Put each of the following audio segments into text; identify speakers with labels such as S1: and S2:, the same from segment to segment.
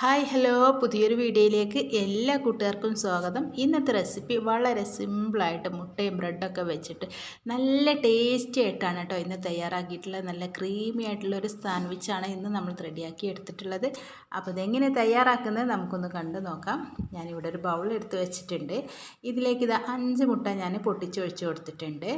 S1: Hi hello. പുതിയൊരു വീഡിയോയിലേക്ക് എല്ലാ കൂട്ടുകാർക്കും സ്വാഗതം. ഇന്നത്തെ റെസിപ്പി വളരെ സിമ്പിളായിട്ട് മുട്ടയും ബ്രെഡൊക്കെ വെച്ചിട്ട് നല്ല ടേസ്റ്റി ആയിട്ടാണ് കേട്ടോ ഇന്ന് തയ്യാറാക്കിയിട്ടുള്ളത്. നല്ല ക്രീമി ആയിട്ടുള്ള ഒരു സാൻഡ്വിച്ചാണ് ഇന്ന് നമ്മൾ റെഡിയാക്കി എടുത്തിട്ടുള്ളത്. അപ്പോൾ ഇതെങ്ങനെ തയ്യാറാക്കുന്നത് നമുക്കൊന്ന് കണ്ടു നോക്കാം. ഞാനിവിടെ ഒരു ബൗൾ എടുത്ത് വെച്ചിട്ടുണ്ട്. ഇതിലേക്ക് ഇത് അഞ്ച് മുട്ട ഞാൻ പൊട്ടിച്ചൊഴിച്ച് കൊടുത്തിട്ടുണ്ട്.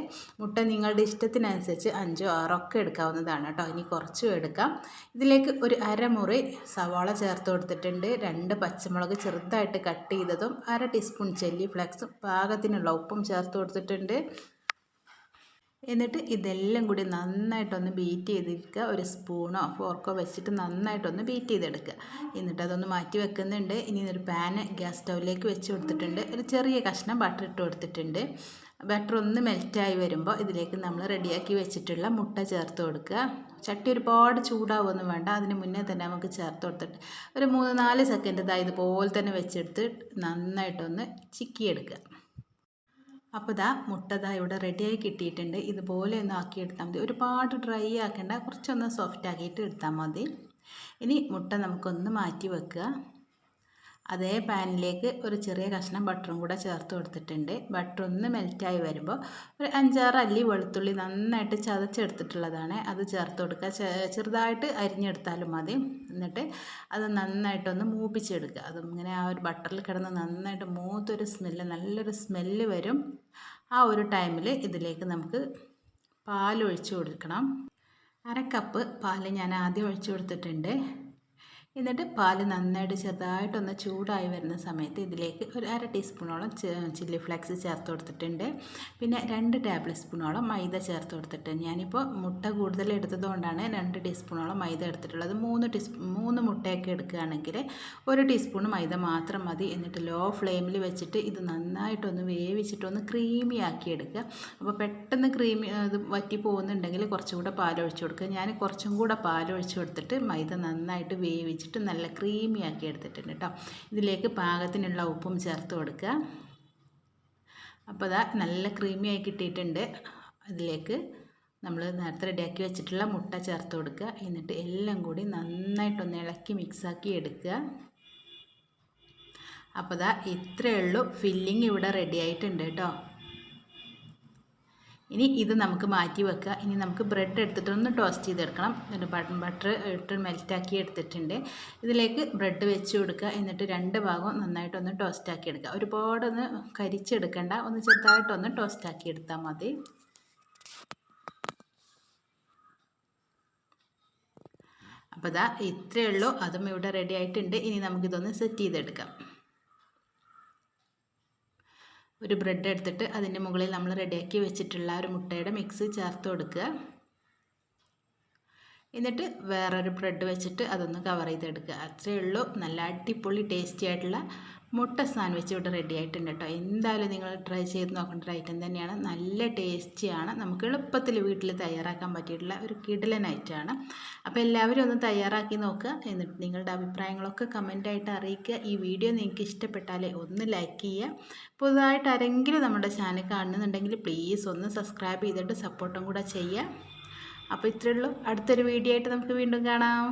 S1: മുട്ട നിങ്ങളുടെ ഇഷ്ടത്തിനനുസരിച്ച് അഞ്ചോ ആറോ ഒക്കെ എടുക്കാവുന്നതാണ് കേട്ടോ. ഇനി കുറച്ചും എടുക്കാം. ഇതിലേക്ക് ഒരു അരമുറി സവാള ചേർത്ത് കൊടുത്ത് കൊടുത്തിട്ടുണ്ട്. രണ്ട് പച്ചമുളക് ചെറുതായിട്ട് കട്ട് ചെയ്തതും അര ടീസ്പൂൺ ചെല്ലി ഫ്ലെക്സും പാകത്തിനുള്ള ഉപ്പും ചേർത്ത് കൊടുത്തിട്ടുണ്ട്. എന്നിട്ട് ഇതെല്ലാം കൂടി നന്നായിട്ടൊന്ന് ബീറ്റ് ചെയ്തെടുക്കുക. ഒരു സ്പൂണോ ഫോർക്കോ വെച്ചിട്ട് നന്നായിട്ടൊന്ന് ബീറ്റ് ചെയ്തെടുക്കുക. എന്നിട്ട് അതൊന്ന് മാറ്റി വെക്കുന്നുണ്ട്. ഇനി ഒരു പാന് ഗ്യാസ് സ്റ്റൗവിലേക്ക് വെച്ച് കൊടുത്തിട്ടുണ്ട്. ഒരു ചെറിയ കഷ്ണം ബട്ടർ ഇട്ട് കൊടുത്തിട്ടുണ്ട്. ബട്ടർ ഒന്ന് മെൽറ്റായി വരുമ്പോൾ ഇതിലേക്ക് നമ്മൾ റെഡിയാക്കി വെച്ചിട്ടുള്ള മുട്ട ചേർത്ത് കൊടുക്കുക. ചട്ടി ഒരുപാട് ചൂടാവുമൊന്നും വേണ്ട. അതിന് മുന്നേ തന്നെ നമുക്ക് ചേർത്ത് കൊടുത്തിട്ട് ഒരു മൂന്ന് നാല് സെക്കൻഡ് ഇതാ ഇതുപോലെ തന്നെ വെച്ചെടുത്ത് നന്നായിട്ടൊന്ന് ചിക്കിയെടുക്കുക. അപ്പോൾ ഇതാ മുട്ട ഇതാ ഇവിടെ റെഡിയായി കിട്ടിയിട്ടുണ്ട്. ഇതുപോലെ ഒന്ന് ആക്കിയെടുത്താൽ മതി. ഒരുപാട് ഡ്രൈ ആക്കേണ്ട. കുറച്ചൊന്ന് സോഫ്റ്റ് ആക്കിയിട്ട് എടുത്താൽ മതി. ഇനി മുട്ട നമുക്കൊന്ന് മാറ്റി വെക്കുക. അതേ പാനിലേക്ക് ഒരു ചെറിയ കഷ്ണം ബട്ടറും കൂടെ ചേർത്ത് കൊടുത്തിട്ടുണ്ട്. ബട്ടർ ഒന്ന് മെൽറ്റായി വരുമ്പോൾ ഒരു അഞ്ചാറ് അല്ലി വെളുത്തുള്ളി നന്നായിട്ട് ചതച്ചെടുത്തിട്ടുള്ളതാണ്. അത് ചേർത്ത് കൊടുക്കുക. ചെറുതായിട്ട് അരിഞ്ഞെടുത്താലും മതി. എന്നിട്ട് അത് നന്നായിട്ടൊന്ന് മൂപ്പിച്ചെടുക്കുക. അത് ഇങ്ങനെ ആ ഒരു ബട്ടറിൽ കിടന്ന് നന്നായിട്ട് മൂത്തൊരു സ്മെല്ല് നല്ലൊരു സ്മെല്ല് വരും. ആ ഒരു ടൈമിൽ ഇതിലേക്ക് നമുക്ക് പാൽ ഒഴിച്ച് കൊടുക്കണം. അര കപ്പ് പാൽ ഞാൻ ആദ്യം ഒഴിച്ചു കൊടുത്തിട്ടുണ്ട്. എന്നിട്ട് പാൽ നന്നായിട്ട് ചെറുതായിട്ടൊന്ന് ചൂടായി വരുന്ന സമയത്ത് ഇതിലേക്ക് ഒരു അര ടീസ്പൂണോളം ചില്ലി ഫ്ലേക്സ് ചേർത്ത് കൊടുത്തിട്ടുണ്ട്. പിന്നെ രണ്ട് ടേബിൾ സ്പൂണോളം മൈദ ചേർത്ത് കൊടുത്തിട്ട് ഞാനിപ്പോൾ മുട്ട കൂടുതൽ എടുത്തതുകൊണ്ടാണ് രണ്ട് ടീസ്പൂണോളം മൈദ എടുത്തിട്ടുള്ളത്. മൂന്ന് ടീസ്പൂ മൂന്ന് മുട്ടയൊക്കെ എടുക്കുകയാണെങ്കിൽ ഒരു ടീസ്പൂൺ മൈദ മാത്രം മതി. എന്നിട്ട് ലോ ഫ്ലെയിമിൽ വെച്ചിട്ട് ഇത് നന്നായിട്ടൊന്ന് വേവിച്ചിട്ടൊന്ന് ക്രീമി ആക്കി എടുക്കുക. അപ്പോൾ പെട്ടെന്ന് ക്രീമി അത് വറ്റി പോകുന്നുണ്ടെങ്കിൽ കുറച്ചും കൂടെ പാലൊഴിച്ച് കൊടുക്കുക. ഞാൻ കുറച്ചും കൂടെ പാലൊഴിച്ച് കൊടുത്തിട്ട് മൈദ നന്നായിട്ട് വേവിച്ച് വെച്ചിട്ട് നല്ല ക്രീമി ആക്കി എടുത്തിട്ടുണ്ട് കേട്ടോ ഇതിലേക്ക് പാകത്തിനുള്ള ഉപ്പും ചേർത്ത് കൊടുക്കുക. അപ്പോൾ അതാ നല്ല ക്രീമി ആയി കിട്ടിയിട്ടുണ്ട്. അതിലേക്ക് നമ്മൾ നേരത്തെ റെഡിയാക്കി വെച്ചിട്ടുള്ള മുട്ട ചേർത്ത് കൊടുക്കുക. എന്നിട്ട് എല്ലാം കൂടി നന്നായിട്ടൊന്ന് ഇളക്കി മിക്സാക്കി എടുക്കുക. അപ്പോൾ അതാ ഇത്രയേ ഉള്ളൂ. ഫില്ലിങ് ഇവിടെ റെഡി ആയിട്ടുണ്ട് കേട്ടോ ഇനി ഇത് നമുക്ക് മാറ്റി വെക്കുക. ഇനി നമുക്ക് ബ്രെഡ് എടുത്തിട്ട് ഒന്ന് ടോസ്റ്റ് ചെയ്തെടുക്കണം. ഒരു ബട്ടൺ ബട്ടർ ഇട്ട് മെൽറ്റാക്കി എടുത്തിട്ടുണ്ട്. ഇതിലേക്ക് ബ്രെഡ് വെച്ച് കൊടുക്കുക. എന്നിട്ട് രണ്ട് ഭാഗവും നന്നായിട്ടൊന്ന് ടോസ്റ്റാക്കി എടുക്കുക. ഒരുപാടൊന്ന് കരിച്ചെടുക്കണ്ട. ഒന്ന് ചെറുതായിട്ടൊന്ന് ടോസ്റ്റാക്കി എടുത്താൽ മതി. അപ്പോൾ ഇതാ ഇത്രയേ ഉള്ളൂ അതും ഇവിടെ റെഡി ആയിട്ടുണ്ട്. ഇനി നമുക്കിതൊന്ന് സെറ്റ് ചെയ്തെടുക്കാം. ഒരു ബ്രെഡ് എടുത്തിട്ട് അതിന്റെ മുകളിൽ നമ്മൾ റെഡിയാക്കി വെച്ചിട്ടുള്ള ഒരു മുട്ടയുടെ മിക്സ് ചേർത്ത് കൊടുക്കുക. എന്നിട്ട് വേറൊരു ബ്രെഡ് വെച്ചിട്ട് അതൊന്ന് കവർ ചെയ്തെടുക്കുക. അത്രയേ ഉള്ളൂ. നല്ല അടിപൊളി ടേസ്റ്റി ആയിട്ടുള്ള മുട്ട സാൻഡ്വിച്ച് ഇവിടെ റെഡി ആയിട്ടുണ്ട് കേട്ടോ. എന്തായാലും നിങ്ങൾ ട്രൈ ചെയ്ത് നോക്കേണ്ട ഒരു ഐറ്റം തന്നെയാണ്. നല്ല ടേസ്റ്റിയാണ് നമുക്ക് എളുപ്പത്തിൽ വീട്ടിൽ തയ്യാറാക്കാൻ പറ്റിയിട്ടുള്ള ഒരു കിടലൻ ഐറ്റമാണ് അപ്പോൾ എല്ലാവരും ഒന്ന് തയ്യാറാക്കി നോക്കുക. എന്നിട്ട് നിങ്ങളുടെ അഭിപ്രായങ്ങളൊക്കെ കമന്റായിട്ട് അറിയിക്കുക. ഈ വീഡിയോ നിങ്ങൾക്ക് ഇഷ്ടപ്പെട്ടാൽ ഒന്ന് ലൈക്ക് ചെയ്യുക. പുതുതായിട്ട് ആരെങ്കിലും നമ്മുടെ ചാനൽ കാണുന്നുണ്ടെങ്കിൽ പ്ലീസ് ഒന്ന് സബ്സ്ക്രൈബ് ചെയ്തിട്ട് സപ്പോർട്ടും കൂടെ ചെയ്യുക. അപ്പോൾ ഇത്രയേ ഉള്ളൂ. അടുത്തൊരു വീഡിയോ ആയിട്ട് നമുക്ക് വീണ്ടും കാണാം.